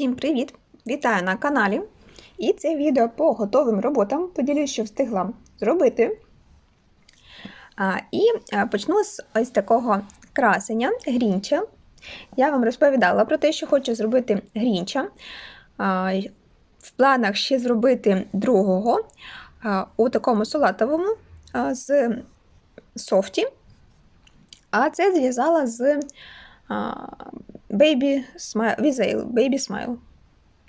Всім привіт! Вітаю на каналі. І це відео по готовим роботам. Поділюсь, що встигла зробити. І почну з ось такого красення грінча. Я вам розповідала про те, що хочу зробити грінча. В планах ще зробити другого у такому салатовому з софті. А це зв'язала з Baby Smile, Visail, Baby Smile.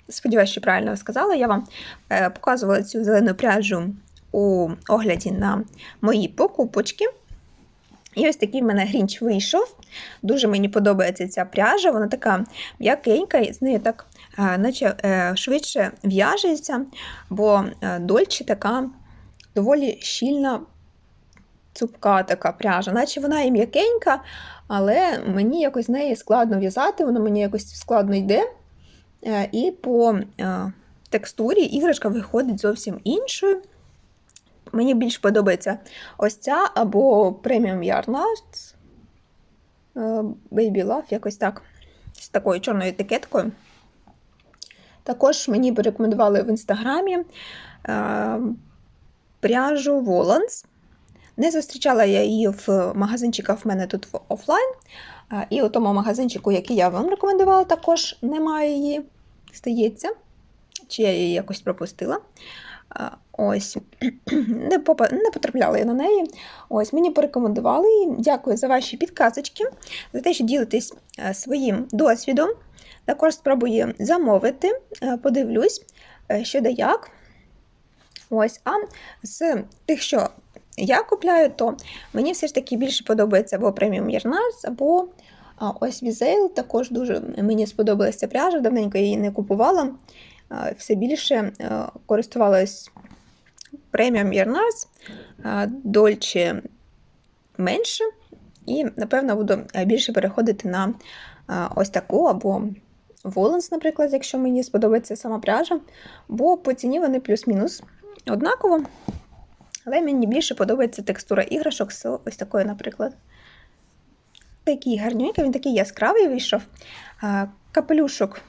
Сподіваюся, що правильно сказала. Я вам е, показувала цю зелену пряжу у огляді на мої покупочки. І ось такий в мене грінч вийшов. Дуже мені подобається ця пряжа, вона така м'якенька, і з нею так е, наче е, швидше в'яжеться, бо дольче така доволі щільна, цупка така пряжа, наче вона і м'якенька, але мені якось з неї складно в'язати, воно мені якось складно йде. Е, І по е, текстурі іграшка виходить зовсім іншою. Мені більш подобається ось ця або Arts е, Baby Love, якось так, з такою чорною етикеткою. Також мені порекомендували в інстаграмі е, пряжу Volans. Не зустрічала я її в магазинчиках в мене тут в офлайн. І у тому магазинчику, який я вам рекомендувала, також немає її, здається. Чи я її якось пропустила. Ось, не, не потрапляла я на неї. Ось, мені порекомендували її. Дякую за ваші підказочки, за те, що ділитесь е, своїм досвідом. Також спробую замовити, е, подивлюсь, е, що да як. Ось, а з тих, що я купляю, то мені все ж таки більше подобається або преміум Ярнарс, або ось Візейл. Також дуже мені сподобалася пряжа, давненько її не купувала. Все більше користувалась преміум Ярнарс, Дольче менше. І, напевно, буду більше переходити на ось таку або Воланс, наприклад, якщо мені сподобається сама пряжа, бо по ціні вони плюс-мінус однаково. Але мені більше подобається текстура іграшок з ось такою, наприклад. Такий гарненький, він такий яскравий вийшов. Капелюшок,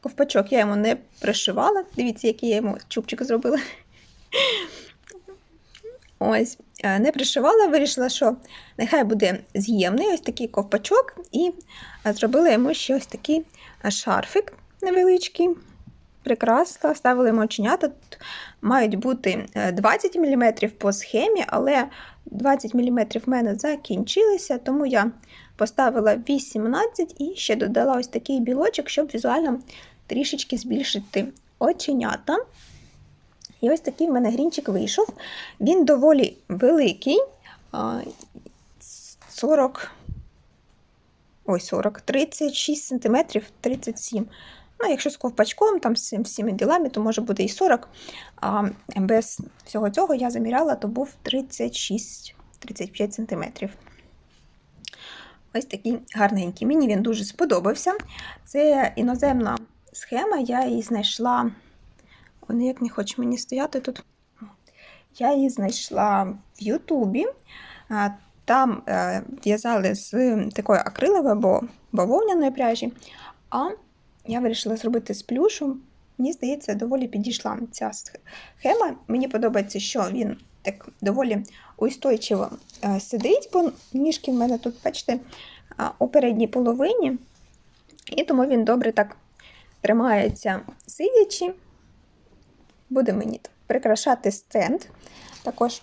ковпачок я йому не пришивала. Дивіться, який я йому чубчик зробила. Ось, не пришивала, вирішила, що нехай буде з'ємний ось такий ковпачок, і зробила йому ще ось такий шарфик невеличкий. Прикрасила, ставила йому оченята. Тут мають бути е, 20 мм по схемі, але 20 мм в мене закінчилися, тому я поставила 18 і ще додала ось такий білочок, щоб візуально трішечки збільшити оченята. І ось такий в мене грінчик вийшов. Він доволі великий. 40, ой, 40, 36 см, 37 Ну, якщо з ковпачком, там з всіми ділами, то може бути і 40. А без всього цього я заміряла, то був 36-35 см. Ось такий гарненький. Мені він дуже сподобався. Це іноземна схема, я її знайшла. О, ніяк не хоче мені стояти тут. Я її знайшла в Ютубі. Там е, в'язали з такої акрилової або бавовняної пряжі. А я вирішила зробити з плюшу. Мені здається, доволі підійшла ця схема. Мені подобається, що він так доволі устойчиво е, сидить, бо ніжки в мене тут, бачите, у передній половині. І тому він добре так тримається сидячи. Буде мені прикрашати стенд. Також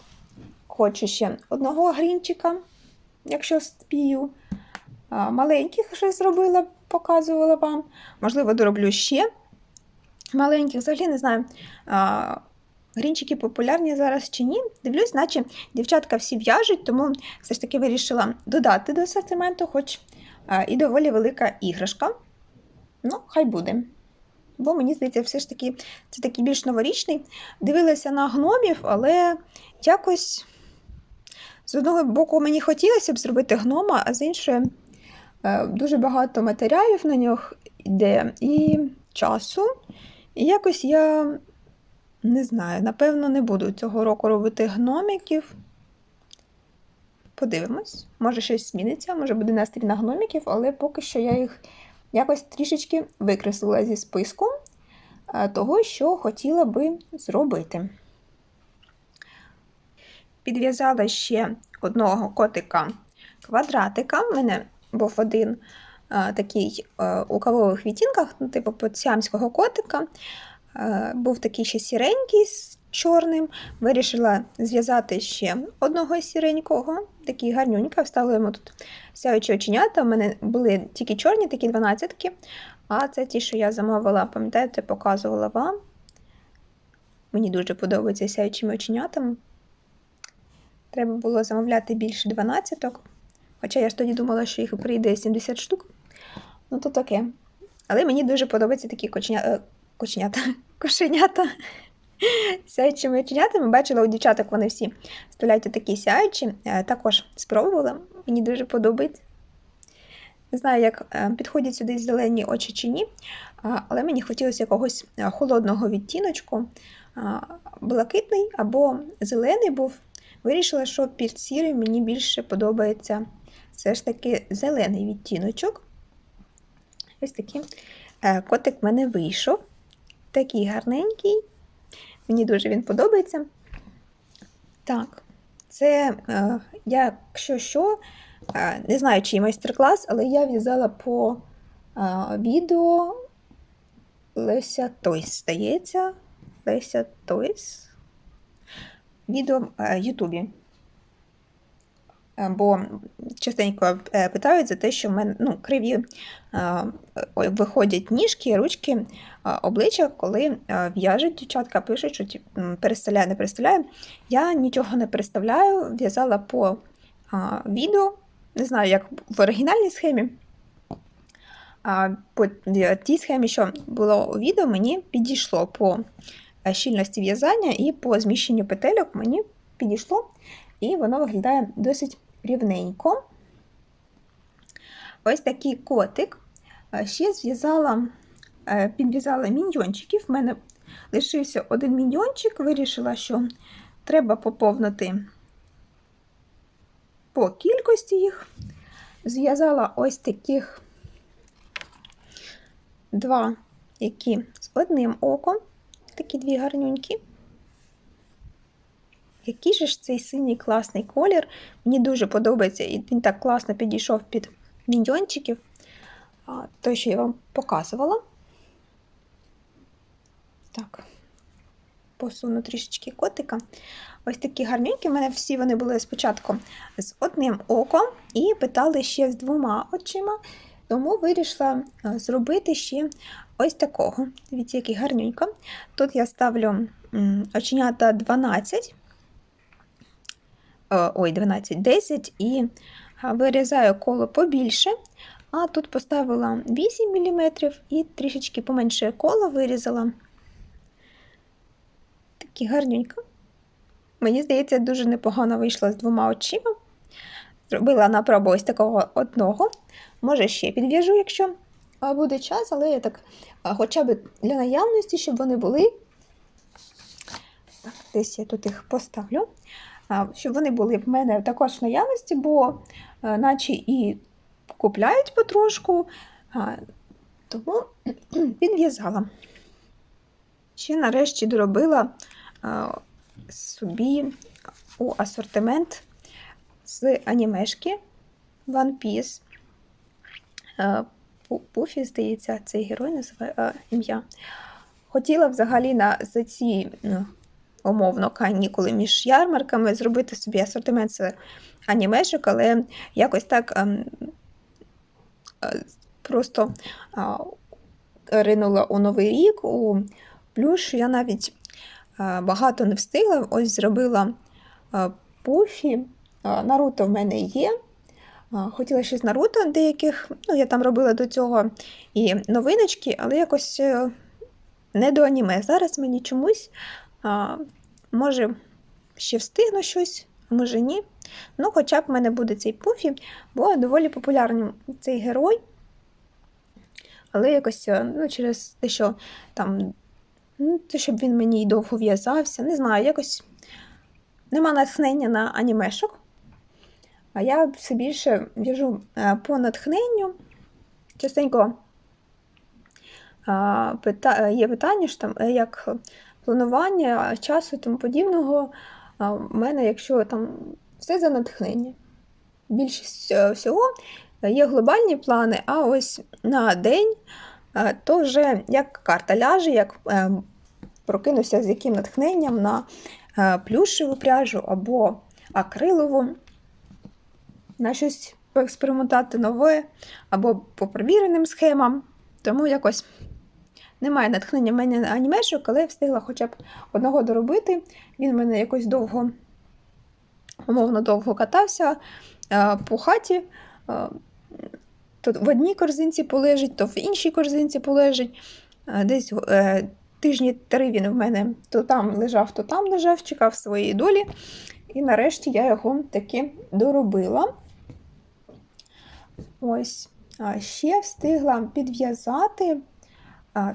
хочу ще одного грінчика, якщо спію. Маленьких вже зробила, показувала вам. Можливо, дороблю ще маленьких. Взагалі не знаю, грінчики популярні зараз чи ні. Дивлюсь, наче дівчатка всі в'яжуть, тому все ж таки вирішила додати до асортименту, хоч і доволі велика іграшка. Ну, хай буде. Бо мені здається, все ж таки це такий більш новорічний. Дивилася на гномів, але якось з одного боку мені хотілося б зробити гнома, а з іншої дуже багато матеріалів на нього йде і часу. І якось я не знаю, напевно, не буду цього року робити гномиків. Подивимось, може щось зміниться, може буде настрій на гномиків, але поки що я їх якось трішечки викреслила зі списку е, того, що хотіла би зробити. Підв'язала ще одного котика квадратика. У мене був один а, такий а, у кавових відтінках, ну, типу подсямського котика. А, був такий ще сіренький з чорним. Вирішила зв'язати ще одного сіренького, такий гарнюнька. Вставила йому тут сяючі оченята. У мене були тільки чорні, такі 12 а це ті, що я замовила, пам'ятаєте, показувала вам. Мені дуже подобаються сяючими оченятами. Треба було замовляти більше 12. Хоча я ж тоді думала, що їх прийде 70 штук. Ну, то таке. Але мені дуже подобаються такі коченя... е, коченята. Кошенята. Сяючими оченятами. Бачила у дівчаток вони всі вставляють такі сяючі. Е, Також спробувала. Мені дуже подобається. Не знаю, як е, підходять сюди зелені очі чи ні, але мені хотілося якогось холодного відтіночку. Блакитний або зелений був. Вирішила, що під сірий мені більше подобається все ж таки зелений відтіночок. Ось такий е, котик в мене вийшов. Такий гарненький. Мені дуже він подобається. Так, це, е, якщо що, е, не знаю, чий майстер-клас, але я в'язала по е, відео Леся Тойс, здається. Леся Тойс. Відео в Ютубі. Бо частенько е, питають за те, що в мене ну, криві е, виходять ніжки, ручки, е, обличчя, коли в'яжуть дівчатка, пишуть, що переставляю, не переставляю. Я нічого не переставляю, в'язала по відео, не знаю, як в оригінальній схемі. А по тій схемі, що було у відео, мені підійшло по щільності в'язання і по зміщенню петельок мені підійшло, і воно виглядає досить рівненько. Ось такий котик. Е, Ще зв'язала, е, підв'язала міньйончиків. В мене лишився один міньйончик, вирішила, що треба поповнити по кількості їх. Зв'язала ось таких два, які з одним оком, такі дві гарнюнькі. Який же ж цей синій класний колір. Мені дуже подобається, і він так класно підійшов під міньйончиків. Той, що я вам показувала. Так, посуну трішечки котика. Ось такі гарненькі. У мене всі вони були спочатку з одним оком і питали ще з двома очима. Тому вирішила е, зробити ще ось такого. Дивіться, який гарненько. Тут я ставлю оченята 12 е, ой, 12, 10 і вирізаю коло побільше. А тут поставила 8 мм і трішечки поменше коло вирізала. Такі гарненько. Мені здається, дуже непогано вийшло з двома очима. Зробила на пробу ось такого одного. Може, ще підв'яжу, якщо буде час, але я так хоча б для наявності, щоб вони були. Так, десь я тут їх поставлю. Щоб вони були в мене також в наявності, бо наче і купляють потрошку, тому підв'язала. Ще нарешті доробила собі у асортимент з анімешки One Piece. Е, Пуфі, здається, цей герой називає е, ім'я. Хотіла взагалі на за ці ну, умовно канікули між ярмарками зробити собі асортимент з анімешок, але якось так ем, е, просто ринула у Новий рік, у плюш. Я навіть е, багато не встигла. Ось зробила е, пуфі. Наруто в мене є. Хотіла з Наруто деяких, ну, я там робила до цього і новиночки, але якось не до аніме. Зараз мені чомусь, а, може, ще встигну щось, а може ні. Ну, хоча б в мене буде цей пуфі, бо доволі популярний цей герой. Але якось е, ну, через те, що там, ну, те, щоб він мені й довго в'язався, не знаю, якось нема натхнення на анімешок. А я все більше в'яжу е, по натхненню. Частенько пита- є питання, що там е, як планування часу і тому подібного. У мене, якщо там все за натхнення. Більшість е, всього є глобальні плани, а ось на день е, то вже як карта ляже, як е, прокинувся з яким натхненням на е, плюшеву пряжу або акрилову, на щось поекспериментувати нове, або по провіреним схемам. Тому якось немає натхнення в мене на анімешок, але я встигла хоча б одного доробити. Він в мене якось довго, умовно довго катався е, по хаті. Е, То в одній корзинці полежить, то в іншій корзинці полежить. Е, Десь тижні три він в мене то там лежав, то там лежав, чекав своєї долі. І нарешті я його таки доробила. Ось. А ще встигла підв'язати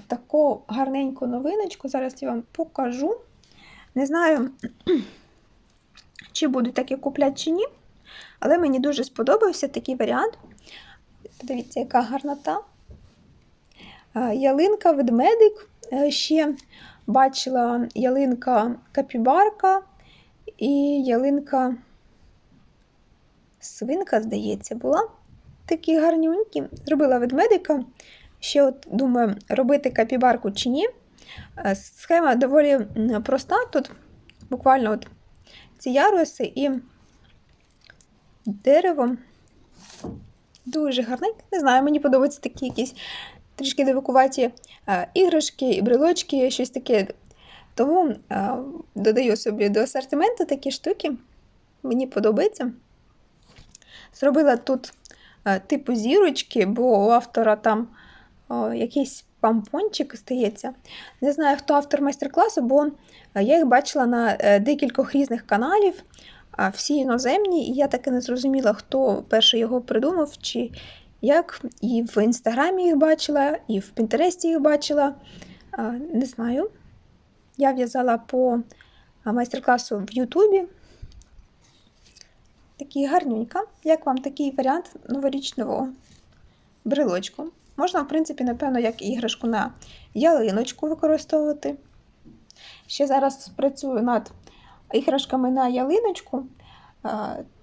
таку гарненьку новиночку. Зараз я вам покажу. Не знаю, чи буду таке купляти чи ні, але мені дуже сподобався такий варіант. Подивіться, яка гарнота. Ялинка ведмедик. Е, Ще бачила ялинка капібарка і ялинка свинка, здається, була. Такі гарнюнькі. Зробила ведмедика. Ще от думаю, робити капібарку чи ні. Е, Схема доволі проста. Тут буквально от ці яруси і дерево. Дуже гарненько. Не знаю, мені подобаються такі якісь трішки дивакуваті е, іграшки і брелочки, щось таке. Тому е, додаю собі до асортименту такі штуки. Мені подобається. Зробила тут типу зірочки, бо у автора там якийсь пампончик стається. Не знаю, хто автор майстер-класу, бо е, я їх бачила на е, декількох різних каналів, всі іноземні, і я таки не зрозуміла, хто перший його придумав, чи як. І в інстаграмі їх бачила, і в Пінтересті їх бачила. Не знаю. Я в'язала по майстер-класу в Ютубі. Такий гарнюнька. Як вам такий варіант новорічного брелочку? Можна, в принципі, напевно, як іграшку на ялиночку використовувати. Ще зараз працюю над іграшками на ялиночку.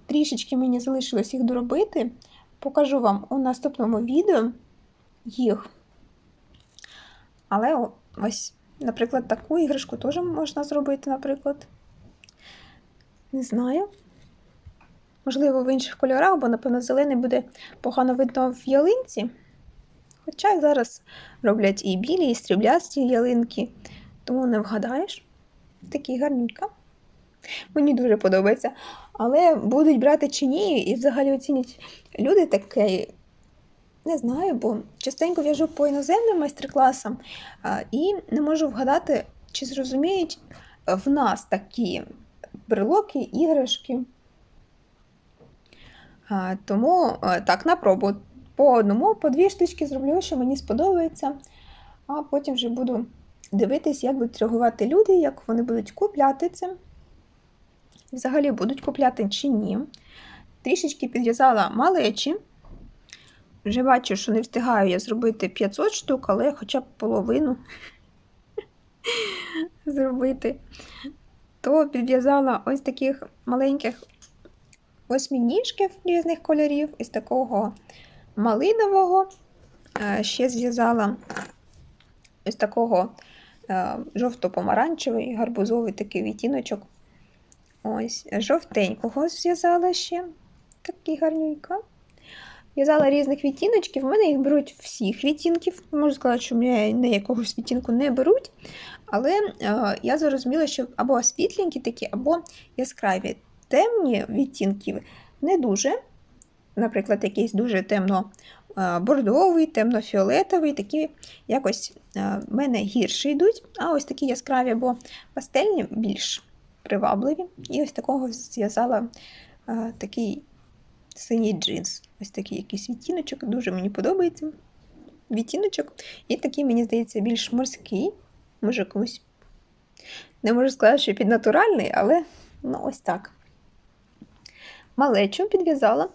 Трішечки мені залишилось їх доробити. Покажу вам у наступному відео їх. Але ось, наприклад, таку іграшку теж можна зробити, наприклад. Не знаю. Можливо, в інших кольорах, бо, напевно, зелений буде погано видно в ялинці. Хоча зараз роблять і білі, і стріблясті ялинки, тому не вгадаєш. Такі гарненька. Мені дуже подобається. Але будуть брати чи ні, і взагалі оцінять люди таке. Не знаю, бо частенько в'яжу по іноземним майстер-класам і не можу вгадати, чи зрозуміють в нас такі брелоки, іграшки. Тому так, на пробу. По одному, по дві штучки зроблю, що мені сподобається, а потім вже буду дивитись, як будуть реагувати люди, як вони будуть купляти це. Взагалі будуть купляти чи ні. Трішечки підв'язала малечі. Вже бачу, що не встигаю я зробити 500 штук, але хоча б половину зробити. То підв'язала ось таких маленьких восьминіжків різних кольорів, із такого малинового. Е, Ще зв'язала ось такого е, жовто-помаранчевий, гарбузовий такий відтіночок. Ось, жовтенького зв'язала ще. Такий гарненько. В'язала різних відтіночків. У мене їх беруть всіх відтінків. Можу сказати, що мене на якогось відтінку не беруть. Але е, я зрозуміла, що або світленькі такі, або яскраві. Темні відтінки не дуже. Наприклад, якийсь дуже темно е, темно-фіолетовий, такі якось е, в мене гірше йдуть, а ось такі яскраві або пастельні більш привабливі. І ось такого зв'язала е, такий синій джинс. Ось такий якийсь відтіночок, дуже мені подобається. Відтіночок. І такий, мені здається, більш морський. Може, комусь. Не можу сказати, що піднатуральний, але ну, ось так. Малечу підв'язала.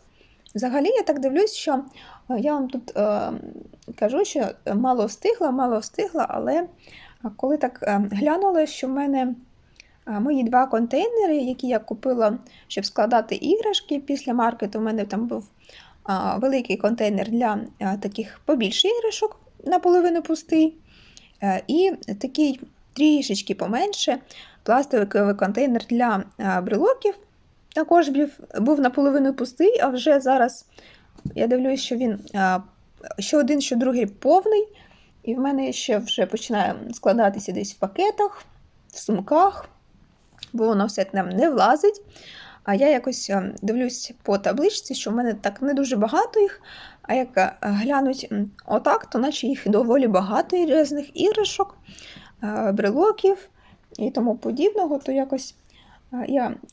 Взагалі, я так дивлюсь, що Е, Я вам тут е, кажу, що мало встигла, мало встигла, але коли так е, глянула, що в мене е, мої два контейнери, які я купила, щоб складати іграшки після маркету, у мене там був е, великий контейнер для е, таких побільше іграшок, наполовину пустий, е, і такий трішечки поменше пластиковий контейнер для е, брелоків. Також був, наполовину пустий, а вже зараз я дивлюсь, що він що один, що другий повний. І в мене ще вже починає складатися десь в пакетах, в сумках, бо воно все нам не влазить. А я якось дивлюсь по табличці, що в мене так не дуже багато їх. А як глянуть отак, то наче їх доволі багато і різних іграшок, брелоків і тому подібного, то якось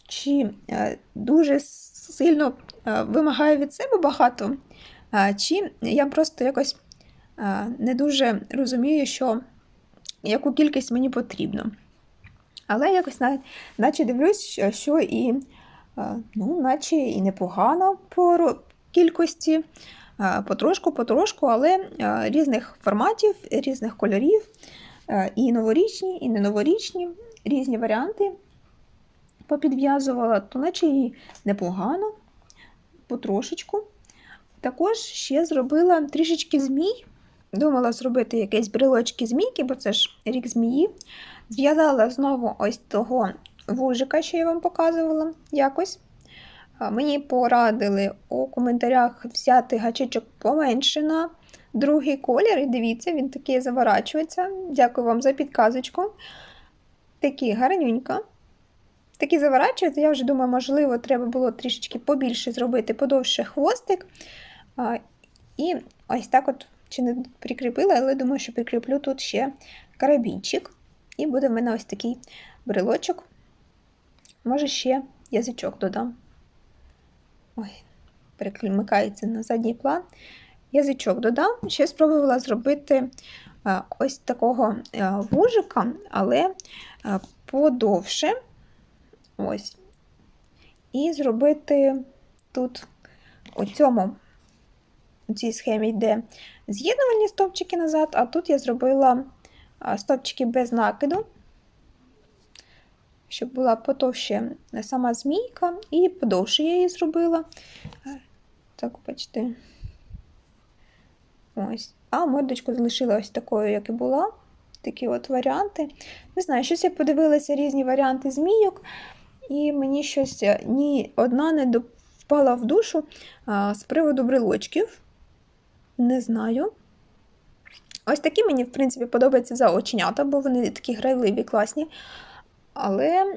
чи дуже сильно вимагаю від себе багато, чи я просто якось не дуже розумію, що яку кількість мені потрібно. Але якось наче дивлюсь, що, і ну, наче і непогано по кількості, потрошку, потрошку, але різних форматів, різних кольорів, і новорічні, і не новорічні, різні варіанти попідв'язувала, то наче і непогано, потрошечку. Також ще зробила трішечки змій. Думала зробити якісь брелочки змійки, бо це ж рік змії. Зв'язала знову ось того вужика, що я вам показувала якось. Мені порадили у коментарях взяти гачечок поменше на другий колір. І дивіться, він такий заворачується. Дякую вам за підказочку. Такий Такий заворачується. Я вже думаю, можливо, треба було трішечки побільше зробити, подовше хвостик. І ось так от чи не прикріпила, але думаю, що прикріплю тут ще карабінчик. І буде в мене ось такий брелочок. Може, ще язичок додам. Ой, переклимикається на задній план. Язичок додам. Ще спробувала зробити ось такого вужика, але подовше. Ось. І зробити тут у цьому у цій схемі йде з'єднувальні стовпчики назад, а тут я зробила стовпчики без накиду, щоб була потовще сама змійка, і подовше я її зробила. Так, бачите. Ось. А мордочку залишила ось такою, як і була. Такі от варіанти. Не знаю, щось я подивилася різні варіанти змійок, і мені щось е, ні одна не впала в душу з приводу брелочків. Не знаю. Ось такі мені, в принципі, подобаються за оченята, бо вони такі грайливі, класні. Але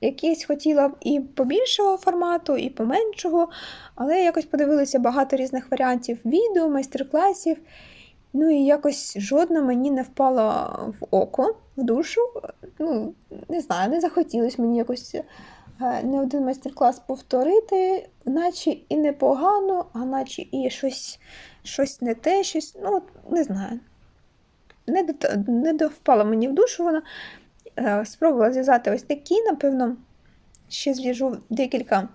якісь хотіла б і побільшого формату, і поменшого. Але якось подивилася багато різних варіантів відео, майстер-класів. Ну і якось жодна мені не впала в око, в душу. Ну, не знаю, не захотілося мені якось е, не один майстер-клас повторити, наче і непогано, а наче і щось, щось не те, щось, ну, не знаю. Не, не впала мені в душу вона. Е, Спробувала зв'язати ось такі, напевно, ще зв'яжу декілька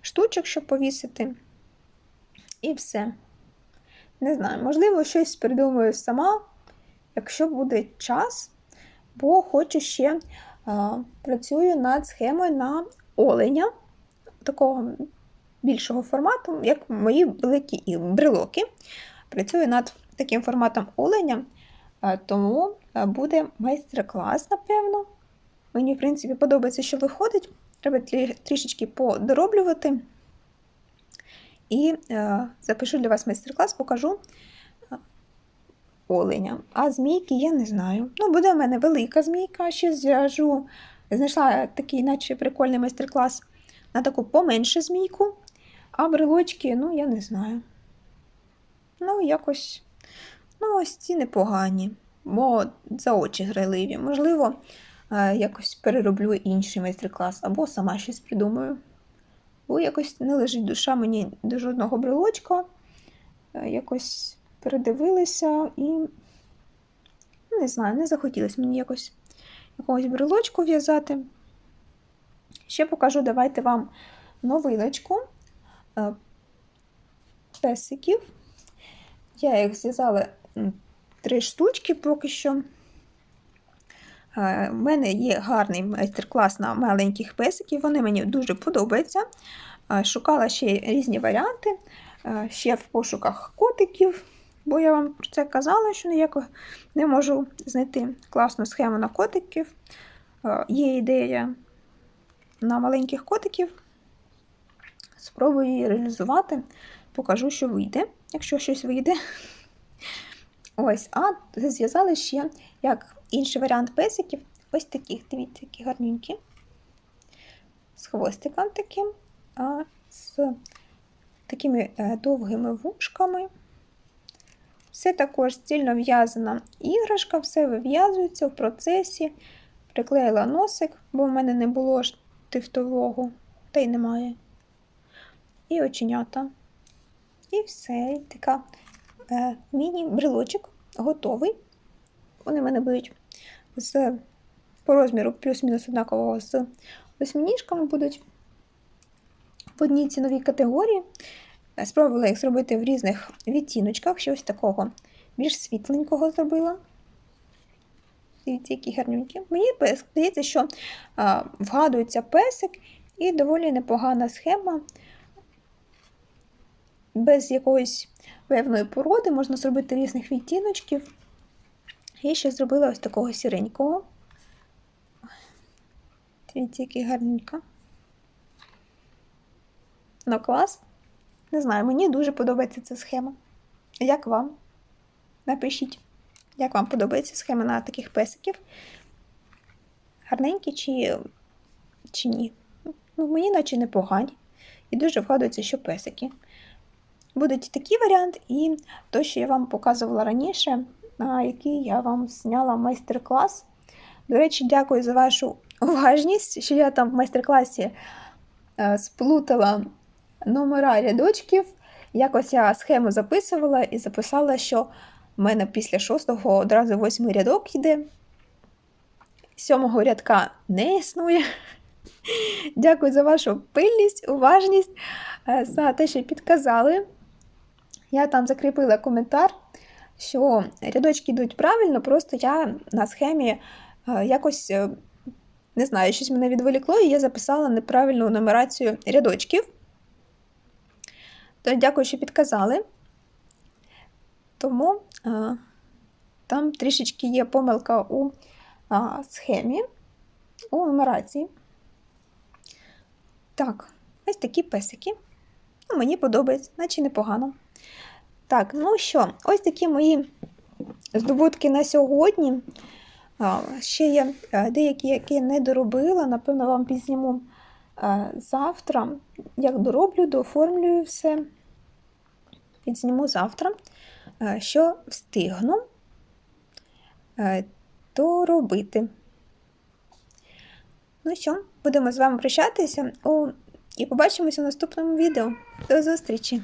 штучок, щоб повісити. І все. Не знаю, можливо, щось придумаю сама, якщо буде час, бо хочу ще а, працюю над схемою на оленя такого більшого формату, як мої великі брелоки. Працюю над таким форматом оленя, а, тому буде майстер-клас, напевно. Мені, в принципі, подобається, що виходить. Треба трішечки подороблювати. І е, запишу для вас майстер-клас, покажу е, оленя. А змійки я не знаю. Ну, буде в мене велика змійка, ще зв'яжу. Знайшла такий, наче прикольний майстер-клас на таку поменше змійку. А брелочки, ну, я не знаю. Ну, якось, ну, ось ці непогані, бо за очі грайливі. Можливо, е, якось перероблю інший майстер-клас або сама щось придумаю. Бо якось не лежить душа мені до жодного брелочка. Е, Якось передивилися і ну, не знаю, не захотілося мені якось якогось брелочку в'язати. Ще покажу, давайте вам новиночку е, песиків. Я їх зв'язала три штучки поки що. У мене є гарний майстер-клас на маленьких песиків, вони мені дуже подобаються. Е, Шукала ще різні варіанти, е, ще в пошуках котиків, бо я вам про це казала, що ніяко не можу знайти класну схему на котиків. Е, Є ідея на маленьких котиків. Спробую її реалізувати, покажу, що вийде, якщо щось вийде. Ось, а зв'язали ще як інший варіант песиків. Ось таких, дивіться, які гарненькі. З хвостиком таким, а з такими е, довгими вушками. Все також стільно в'язана іграшка, все вив'язується в процесі. Приклеїла носик, бо в мене не було штифтового, та й немає. І оченята. І все. І така міні-брелочок готовий. Вони в мене будуть з по розміру плюс-мінус однакового з восьминіжками будуть в одній ціновій категорії. Е, Спробувала їх зробити в різних відтіночках, щось такого більш світленького зробила. Дивіться, які гарненькі. Мені здається, що а, вгадується песик і доволі непогана схема. Без якоїсь певної породи можна зробити різних відтіночків. І ще зробила ось такого сіренького. Дивіться, який гарненько. Ну, клас. Не знаю, мені дуже подобається ця схема. Як вам? Напишіть, як вам подобається схема на таких песиків. Гарненькі чи, чи ні? Ну, мені наче непогані. І дуже вгадується, що песики. Будуть такі варіанти, і то, що я вам показувала раніше, який я вам зняла майстер-клас. До речі, дякую за вашу уважність, що я там в майстер-класі е, сплутала номера рядочків. Якось я схему записувала і записала, що в мене після шостого одразу восьмий рядок йде. Сьомого рядка не існує. Дякую за вашу пильність, уважність, е, за те, що підказали. Я там закріпила коментар, що рядочки йдуть правильно, просто я на схемі е, якось, е, не знаю, щось мене відволікло, і я записала неправильну нумерацію рядочків. То дякую, що підказали. Тому а, там трішечки є помилка у а, схемі, у нумерації. Так, ось такі песики. Ну, Мені подобається, наче непогано. Так, ну що, ось такі мої здобутки на сьогодні. Ще є деякі, які я не доробила. Напевно, вам підзніму завтра. Як дороблю, дооформлюю все. Підзніму завтра, що встигну а, доробити. Ну що, будемо з вами прощатися і побачимося в наступному відео. До зустрічі!